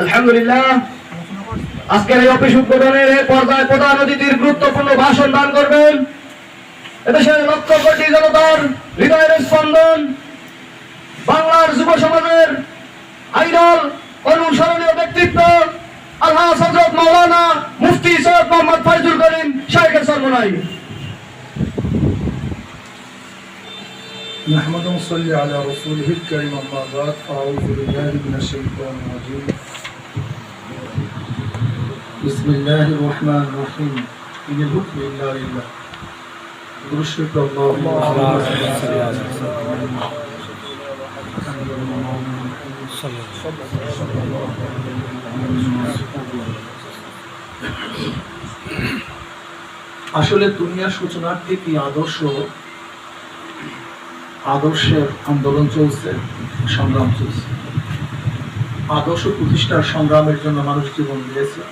আলহামদুলিল্লাহ আজকের এই অফিস উদ্বোধনের এই পর্যায়ে প্রধান অতিথির গুরুত্বপূর্ণ ভাষণ দান করবেন এদেশের লক্ষ কোটি জনতার হৃদয়ের স্পন্দন বাংলার যুব সমাজের আইডল অনুসরণীয় ব্যক্তিত্ব আল্লাহ হজরত মৌলানা মুফতি সৈয়দ মোহাম্মদ ফাইজুল করিম শাহেখের সর্বনাই نحمد ونصلي على رسوله الكريم أما بعد فأعوذ بالله من الشيطان الرجيم بسم الله الرحمن الرحيم إن الحكم إلا لله درشد الله আসলে দুনিয়ার সূচনার থেকে আদর্শ আদর্শের আন্দোলন চলছে সংগ্রাম চলছে আদর্শ প্রতিষ্ঠার সংগ্রামের জন্য মানুষ জীবন দিয়েছে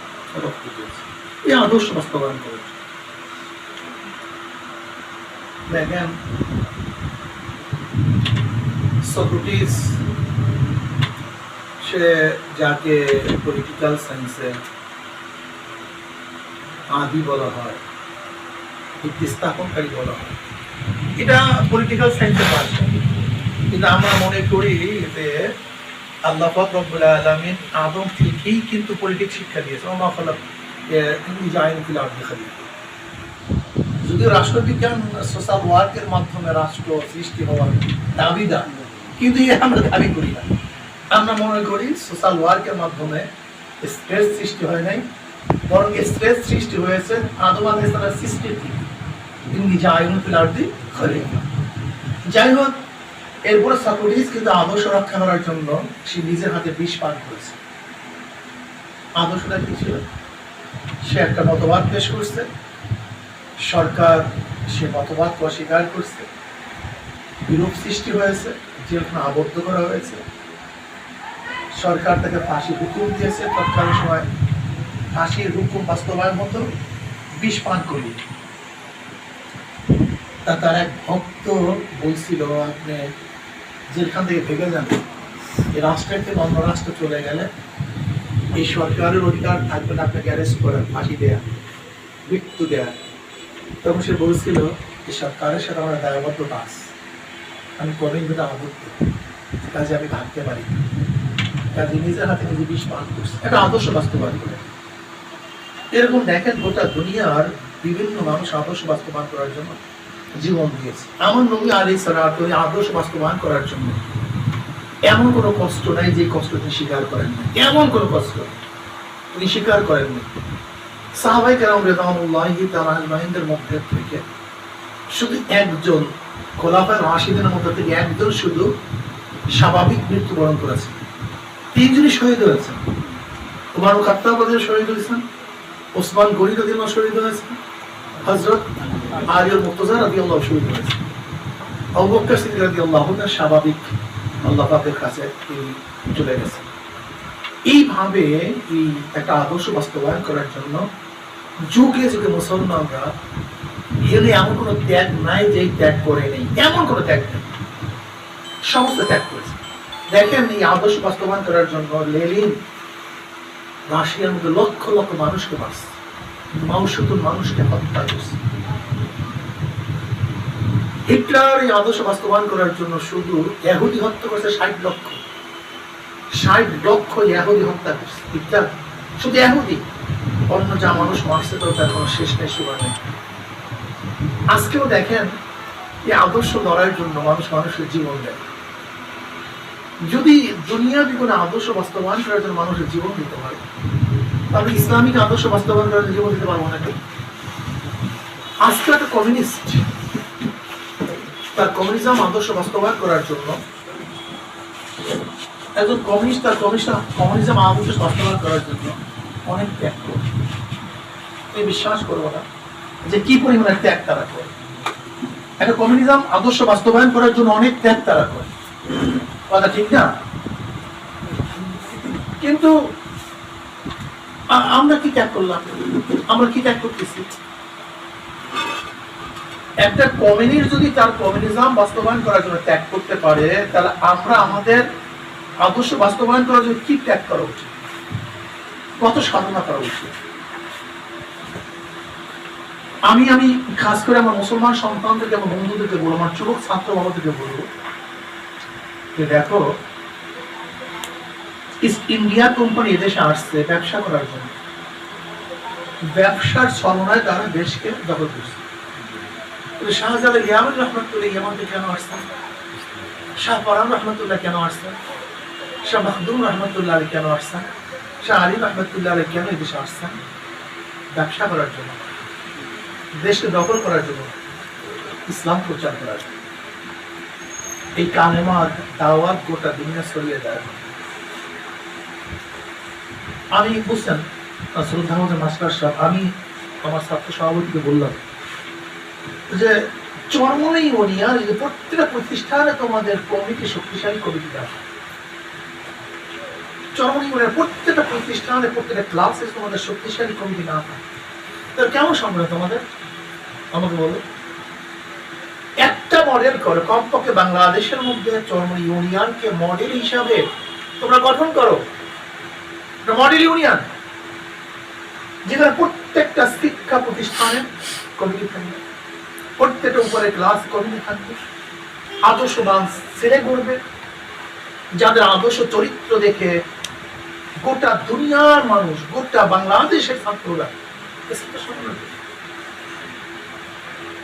সায়েন্সে আদি বলা হয় ভিত্তি স্থাপনকারী বলা হয় এটা পলিটিক্যাল সায়েন্সের ভাষা কিন্তু আমরা মনে করি যে আল্লাহ রব্বুল আলামিন আদম থেকেই কিন্তু পলিটিক্স শিক্ষা দিয়েছে ওমা খালাক ইজাইন ফিল আরদি খলিফা যদিও রাষ্ট্রবিজ্ঞান, সোশ্যাল ওয়ার্কের মাধ্যমে রাষ্ট্র সৃষ্টি হওয়ার দাবিদার, কিন্তু এ আমরা দাবি করি না। আমরা মনে করি সোশ্যাল ওয়ার্কের মাধ্যমে স্ট্রেস সৃষ্টি হয় নাই, বরং স্ট্রেস সৃষ্টি হয়েছে আদম আলাইহিস সালামের সৃষ্টির থেকে তিনি জায়নুল ফিল আরদি খলিফা যাই হোক এরপরে সক্রেটিস কিন্তু আদর্শ রক্ষা করার জন্য সে নিজের হাতে বিষ পান করেছে। আদর্শটা কি ছিল? সে একটা মতবাদ পেশ করছে। সরকার সে মতবাদকে অস্বীকার করছে। বিরূপ সৃষ্টি হয়েছে, জেলখানে আবদ্ধ করা হয়েছে। সরকার তাকে ফাঁসি হুকুম দিয়েছে তৎকালীন সময়। ফাঁসির হুকুম বাস্তবায়ন মতো বিষ পান করিয়ে। তা তার এক ভক্ত বলছিল, আপনি যেখান থেকে ভেগে যান, এই রাষ্ট্রের থেকে অন্য রাষ্ট্রে চলে গেলে এই সরকারের অধিকার থাকবে না আপনাকে অ্যারেস্ট করার ফাঁসি দেয়া, মৃত্যু দেয়া। তখন সে বলছিল যে সরকারের সাথে আমার দায়বদ্ধতা আছে। আমি কবে কিন্তু আবদ্ধ কাজে আমি ভাবতে পারি। কাজে নিজের হাতে নিজে বিষ পান করছে। একটা আদর্শ বাস্তবায়ন করে এরকম দেখেন গোটা দুনিয়ার বিভিন্ন মানুষ আদর্শ বাস্তবায়ন করার জন্য জীবন দিয়েছে। আমার নবী আলী সালাত ওই আদর্শ বাস্তবায়ন করার জন্য এমন কোনো কষ্ট নাই যে কষ্ট তিনি স্বীকার করেন না এমন কোনো কষ্ট তিনি স্বীকার করেননি সাহাবাই কেরাম রেদামুল্লাহি তাআলা আজমাইনদের মধ্যে থেকে শুধু একজন খোলাফার রাশিদের মধ্যে থেকে একজন শুধু স্বাভাবিক মৃত্যুবরণ করেছে। তিনজনই শহীদ হয়েছেন খাত্তাব রাদিয়াল্লাহু শহীদ হয়েছেন। ওসমান রাদিয়াল্লাহু শহীদ হয়েছেন। আবু বকর সিদ্দিক রাদিয়াল্লাহু তার স্বাভাবিক আল্লাহ পাকের কাছে চলে এইভাবে এই একটা আদর্শ বাস্তবায়ন করার জন্য যুগে যুগে মুসলমানরা হেলে এমন কোনো ত্যাগ নাই যে ত্যাগ করে নেই। এমন কোনো ত্যাগ নেই। সমস্ত ত্যাগ করেছে। দেখেন এই আদর্শ বাস্তবায়ন করার জন্য লেলিন রাশিয়ার মধ্যে লক্ষ লক্ষ মানুষকে মারছে। মানুষকে হত্যা করছে। হিটলার এই আদর্শ বাস্তবায়ন করার জন্য শুধু এহুদি হত্যা করছে ষাট লক্ষ। ষাট লক্ষ এহুদি হত্যা করছে। হিটলার, শুধু এহুদি অন্য যা মানুষ মারছে তো তার কোনো শেষ নেই সুবাদ নেই। আজকেও দেখেন, এই আদর্শ লড়াইয়ের জন্য মানুষ মানুষের জীবন দেয়। যদি দুনিয়াবি কোনো আদর্শ বাস্তবায়ন করার জন্য মানুষের জীবন দিতে পারে তাহলে ইসলামিক আদর্শ বাস্তবায়ন করার জন্য জীবন দিতে পারব না কেউ আজকে একটা কমিউনিস্ট তার কমিউনিজম আদর্শ বাস্তবায়ন করার জন্য একজন কমিউনিস্ট তার কমিউনিস্ট কমিউনিজম আদর্শ বাস্তবায়ন করার জন্য অনেক ত্যাগ করে। তুমি বিশ্বাস করব না যে কি পরিমাণের ত্যাগ তারা করে। একটা কমিউনিজম আদর্শ বাস্তবায়ন করার জন্য অনেক ত্যাগ তারা করে। কথা ঠিক না? কিন্তু আমরা কি ত্যাগ করলাম? আমরা কি ত্যাগ করতেছি? একটা কমিউনিস্ট যদি তার কমিউনিজম বাস্তবায়ন করার জন্য ত্যাগ করতে পারে, তাহলে আমরা আমাদের আদর্শ বাস্তবায়ন করার জন্য কি ত্যাগ করা উচিত? কত সাধনা করা উচিত? আমি আমি খাস করে আমার মুসলমান সন্তানদেরকে এবং বন্ধুদেরকে বলব, আমার যুবক ছাত্র বাবাদেরকে বলব যে দেখো ইস্ট ইন্ডিয়া কোম্পানি এদেশে আসছে, ব্যবসা করার জন্য। ব্যবসার ছলনায় তারা দেশকে দখল করছে কিন্তু শাহজালাল ইয়ামান রহমতুল্লাহ ইয়ামানকে কেন আসছেন? শাহ পরান রহমতুল্লাহ কেন আসছেন? শাহ মাহদুম রহমতুল্লাহ আলী কেন আসছেন? শাহ আলী রহমতুল্লাহ আলী কেন এই দেশে আসছেন? ব্যবসা করার জন্য, দেশকে দখল করার জন্য, ইসলাম প্রচার করার জন্য। এই কালেমার দাওয়াত গোটা দুনিয়া ছড়িয়ে দেয়। আমি বুঝছেন শ্রদ্ধা আমাদের মাস্টার সাহেব আমি আমার ছাত্র সভাপতিকে বললাম যে চরমনে ইউনিয়ন যে প্রত্যেকটা প্রতিষ্ঠানে তোমাদের কমিটি শক্তিশালী কমিটি দেওয়া হয়। চরমনে ইউনিয়নের প্রত্যেকটা প্রতিষ্ঠানে, প্রত্যেকটা ক্লাসে তোমাদের শক্তিশালী কমিটি না হয় তাহলে কেমন সম্ভব তোমাদের? আমাকে বলো। একটা মডেল করো, কমপক্ষে বাংলাদেশের মধ্যে চরমনি ইউনিয়নকে মডেল হিসাবে তোমরা গঠন করো। Model union. যেখানে প্রত্যেকটা শিক্ষা প্রতিষ্ঠানে কমিটি থাকবে প্রত্যেকটা উপরে ক্লাস কমিটি থাকবে। আদর্শবান ছেলে গড়বে। যাদের আদর্শ চরিত্র দেখে গোটা দুনিয়ার মানুষ, গোটা বাংলাদেশের ছাত্ররা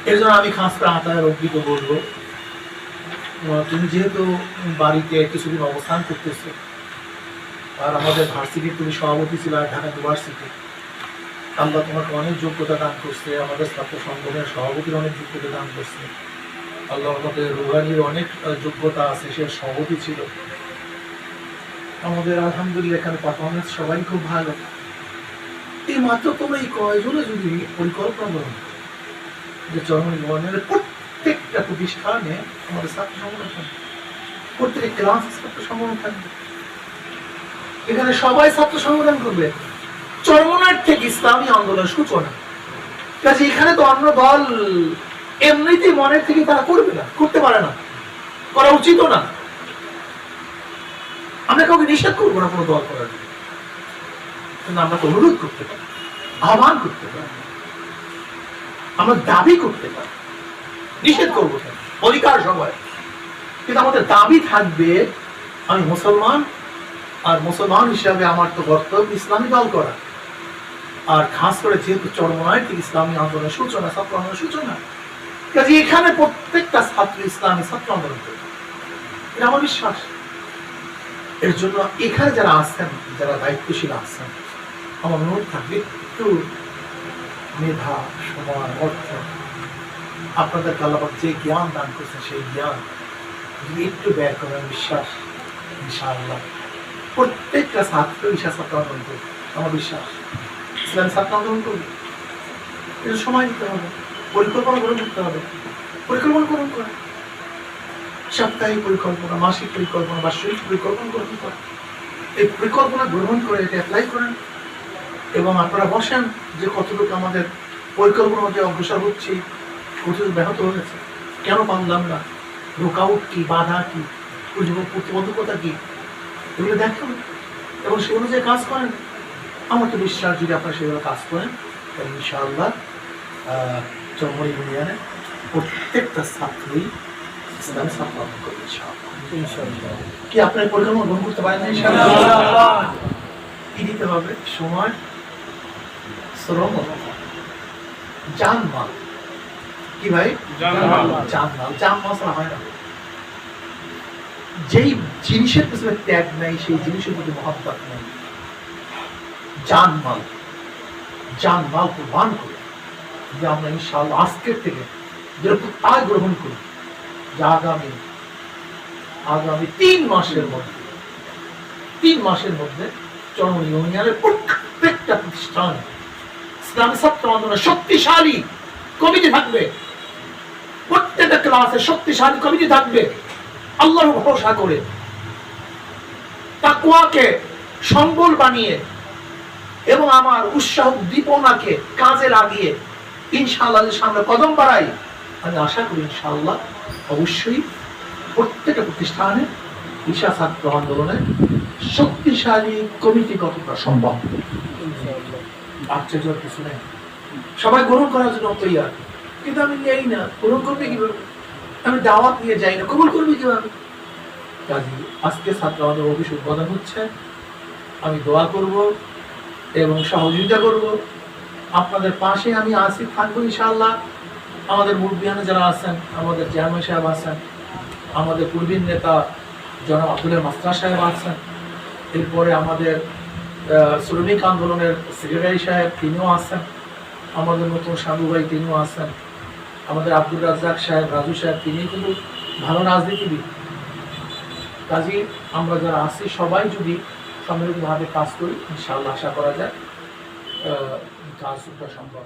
এর জন্য আমি খাস করে আতায়ের অভিজ্ঞ বলব তুমি যেহেতু বাড়িতে কিছুদিন অবস্থান করতেছো, আর আমাদের ভার্সিটির তুমি সভাপতি ছিল, আর ঢাকা ইউনিভার্সিটি আল্লাহ তোমাকে অনেক যোগ্যতা দান করছে, আমাদের ছাত্র সংগঠনের সভাপতির অনেক যোগ্যতা দান করছে। আল্লাহ আমাদের রুহানির অনেক যোগ্যতা আছে, সে সভাপতি ছিল। আমাদের আলহামদুলিল্লাহ এখানে পারফরমেন্স সবাই খুব ভালো। এই মাত্র তোমরা এই কয়জনে যদি পরিকল্পনা করো যে জীবনের প্রত্যেকটা প্রতিষ্ঠানে আমাদের ছাত্র সংগঠন থাকবে প্রত্যেক ক্লাস ছাত্র সংগঠন থাকবে। এখানে সবাই ছাত্র সংগঠন করবে। চরমনার থেকে ইসলামী আন্দোলন সূচনা। কাজে এখানে তো অন্য দল এমনিতে মনের থেকে তারা করবে না, করতে পারে না, করা উচিত না। আমরা কাউকে নিষেধ করব না কোনো দল করার জন্য। আমরা তো অনুরোধ করতে পারি, আহ্বান করতে পারি, আমরা দাবি করতে পারি, নিষেধ করব অধিকার সবাই কিন্তু আমাদের দাবি থাকবে, আমি মুসলমান, আর মুসলমান হিসাবে আমার তো কর্তব্য ইসলামী দল করা। আর খাস করে যেহেতু চরমনায় থেকে ইসলামী আন্দোলনের সূচনা, ছাত্র আন্দোলনের সূচনা। কাজে এখানে প্রত্যেকটা ছাত্র ইসলামী ছাত্র আন্দোলন করবে এটা আমার বিশ্বাস। এর জন্য এখানে যারা আসছেন যারা দায়িত্বশীল আসছেন আমার অনুরোধ থাকবে, একটু মেধা, সময়, অর্থ। আপনাদের আল্লাপাক যে জ্ঞান দান করছেন, সেই জ্ঞান একটু ব্যয় করেন বিশ্বাস, ইনশাআল্লাহ। প্রত্যেকটা ছাত্র ঈশা ছাত্র আমার বিশ্বাস। ইসলাম ছাত্র আন্দোলন করবে এর সময় দিতে হবে, পরিকল্পনা গ্রহণ করতে হবে। পরিকল্পনা গ্রহণ করে সাপ্তাহিক পরিকল্পনা, মাসিক পরিকল্পনা বার্ষিক পরিকল্পনা গ্রহণ করে এই পরিকল্পনা গ্রহণ করে এটা অ্যাপ্লাই করেন এবং আপনারা বসেন যে কতটুকু আমাদের পরিকল্পনা যে অগ্রসর হচ্ছে, কতটুকু ব্যাহত হয়েছে। কেন পারলাম না? রুকাউট কি, বাধা কি? প্রতিব- প্রতিবন্ধকতা কি? এগুলো দেখেন। এবং সে অনুযায়ী কাজ করেন। আমার তো বিশ্বাস যদি আপনারা সেভাবে কাজ করেন তাহলে ইনশাআল্লাহ চরমরি ইউনিয়নে প্রত্যেকটা ছাত্রই ইসলাম ছাত্র করবে ইনশাআল্লাহ। কি আপনার পরিকল্পনা গ্রহণ করতে পারেন ইনশাআল্লাহ? কি দিতে হবে? সময় শ্রম জানমাল কি ভাই? জানমাল। জানমাল জানমাল ছাড়া হয় না। যেই জিনিসের পিছনে ত্যাগ নাই সেই জিনিসের প্রতি মহাব্বত নাই। যে আমরা আজকের থেকে গ্রহণ করি যে আগামী আগামী তিন মাসের মধ্যে, তিন মাসের মধ্যে চরম ইউনিয়নের প্রত্যেকটা প্রতিষ্ঠান, ইসলামী ছাত্র আন্দোলনের শক্তিশালী কমিটি থাকবে। প্রত্যেকটা ক্লাসে শক্তিশালী কমিটি থাকবে। আল্লাহর ভরসা করে তাকুয়াকে সম্বল বানিয়ে এবং আমার উৎসাহ উদ্দীপনাকে কাজে লাগিয়ে ইনশাআল্লাহ সামনে কদম বাড়াই, আমি আশা করি ইনশাআল্লাহ অবশ্যই প্রত্যেকটা প্রতিষ্ঠানে ঈশা ছাত্র আন্দোলনে শক্তিশালী কমিটি গঠন করা সম্ভব। আশ্চর্যের কিছু নেই। সবাই গ্রহণ করার জন্য তৈয়ার। কিন্তু আমি নেই না। গ্রহণ করবে কীভাবে? আমি দাওয়াত নিয়ে যাই না। কবুল করবে কীভাবে? কাজী, আজকে ছাত্র আমাদের অফিস উদ্বোধন হচ্ছে। আমি দোয়া করব। এবং সহযোগিতা করব। আপনাদের পাশে আমি আসি থাকব ইনশাআল্লাহ। আমাদের মুরব্বিয়ানে যারা আছেন, আমাদের চেয়ারম্যান সাহেব আছেন, আমাদের পূর্বীর নেতা জনাব আব্দুল মাস্টার সাহেব আছেন, এরপরে আমাদের শ্রমিক আন্দোলনের সেক্রেটারি সাহেব তিনিও আছেন, আমাদের নতুন সাধু ভাই তিনিও আছেন, আমাদের আব্দুল রাজ্জাক সাহেব, রাজু সাহেব তিনি কিন্তু ভালো রাজনীতিবিদ। কাজে আমরা যারা আছি, সবাই যদি সম্মিলিতভাবে কাজ করি ইনশাআল্লাহ আশা করা যায় কাজ সম্ভব।